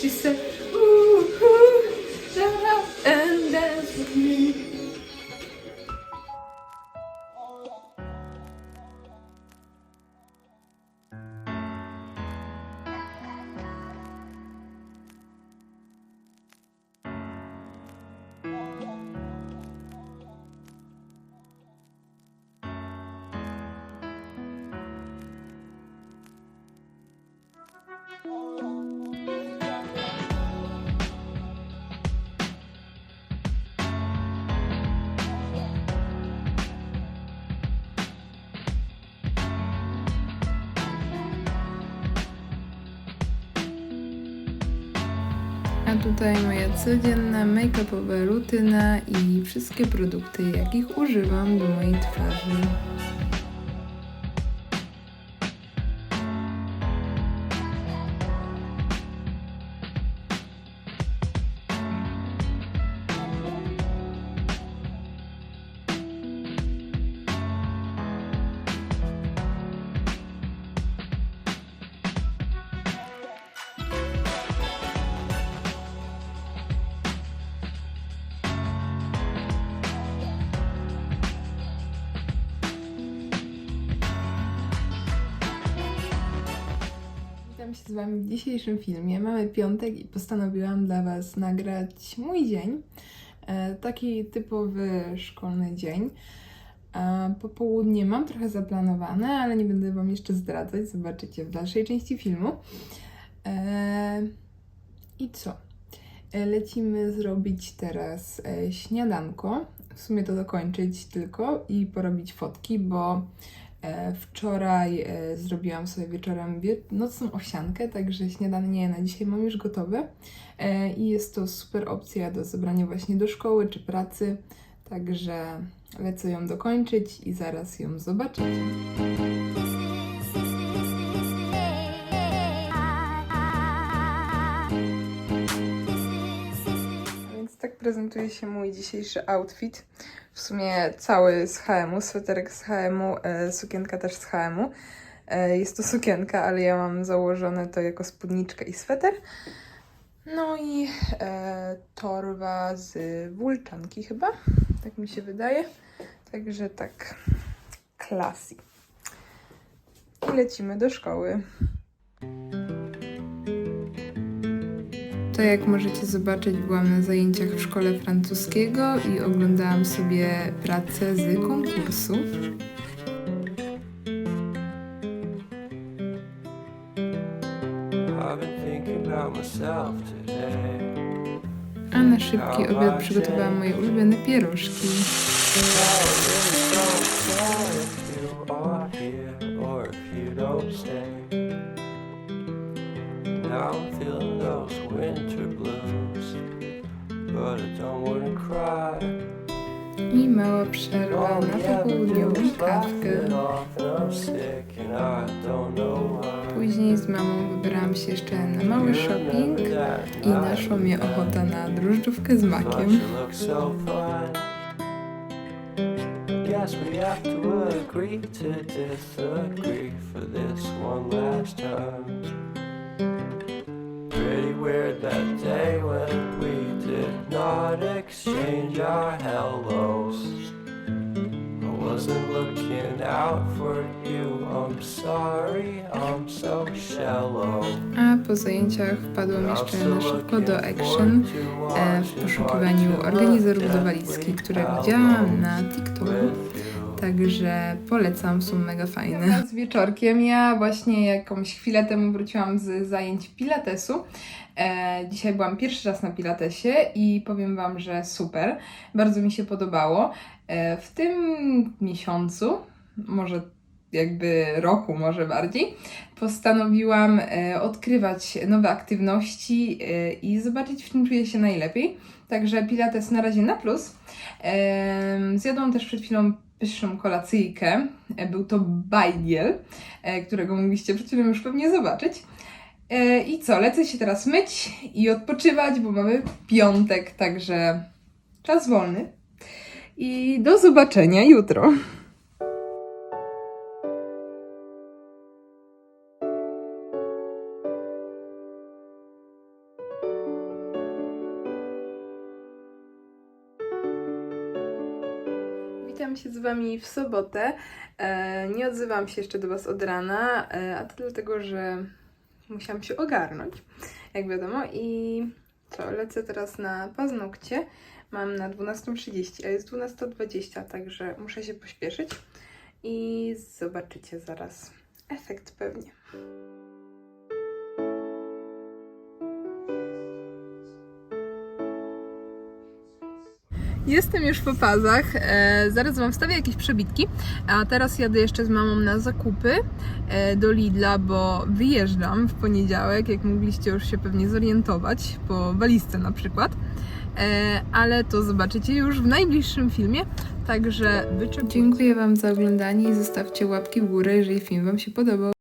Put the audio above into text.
She said. A tutaj moja codzienna make-upowa rutyna i wszystkie produkty, jakich używam do mojej twarzy. Witam się z Wami w dzisiejszym filmie. Mamy piątek i postanowiłam dla Was nagrać mój dzień. E, taki typowy szkolny dzień. Popołudnie mam trochę zaplanowane, ale nie będę Wam jeszcze zdradzać. Zobaczycie w dalszej części filmu. E, I co? E, Lecimy zrobić teraz śniadanko. W sumie to dokończyć tylko i porobić fotki, bo Wczoraj e, zrobiłam sobie wieczorem wie- nocną owsiankę, także śniadanie na dzisiaj mam już gotowe. E, I jest to super opcja do zabrania właśnie do szkoły czy pracy. Także lecę ją dokończyć i zaraz ją zobaczycie. Tak prezentuje się mój dzisiejszy outfit. W sumie cały z HM-u, sweterek z HM-u, e, sukienka też z HM-u. E, jest to sukienka, ale ja mam założone to jako spódniczkę i sweter. No i e, torba z wulczanki chyba, tak mi się wydaje. Także tak, klasy. I lecimy do szkoły. To jak możecie zobaczyć, byłam na zajęciach w szkole francuskiego i oglądałam sobie pracę z today. A na szybki obiad przygotowałam moje ulubione pierożki. I mała przerwa na popołudniową kawkę. Później z mamą wybrałam się jeszcze na mały shopping i naszła mnie ochota na drożdżówkę z makiem. Guess we have to agree to disagree for this looking out for you. I'm sorry, I'm so shallow. A po zajęciach wpadłam jeszcze na szybko do Action e, w poszukiwaniu organizerów do walizki, które widziałam na TikToku. Także polecam, są mega fajne. Z wieczorkiem ja właśnie jakąś chwilę temu wróciłam z zajęć pilatesu. E, dzisiaj byłam pierwszy raz na pilatesie i powiem Wam, że super. Bardzo mi się podobało. E, w tym miesiącu, może jakby roku, może bardziej, postanowiłam e, odkrywać nowe aktywności e, i zobaczyć, w czym czuję się najlepiej. Także pilates na razie na plus. Em, Zjadłam też przed chwilą pyszną kolacyjkę. E, Był to bajgiel, e, którego mogliście przed chwilą już pewnie zobaczyć. E, I co, lecę się teraz myć i odpoczywać, bo mamy piątek, także czas wolny. I do zobaczenia jutro. Z Wami w sobotę. E, nie odzywam się jeszcze do Was od rana, e, a to dlatego, że musiałam się ogarnąć, jak wiadomo. I co, lecę teraz na paznokcie. Mam na 12.30, a jest 12.20, także muszę się pośpieszyć. I zobaczycie zaraz efekt pewnie. Jestem już po pazach. E, zaraz Wam wstawię jakieś przebitki. A teraz jadę jeszcze z mamą na zakupy e, do Lidla, bo wyjeżdżam w poniedziałek, jak mogliście już się pewnie zorientować, po walizce na przykład. E, ale to zobaczycie już w najbliższym filmie. Także wyczekuję. Dziękuję Wam za oglądanie i zostawcie łapki w górę, jeżeli film Wam się podobał.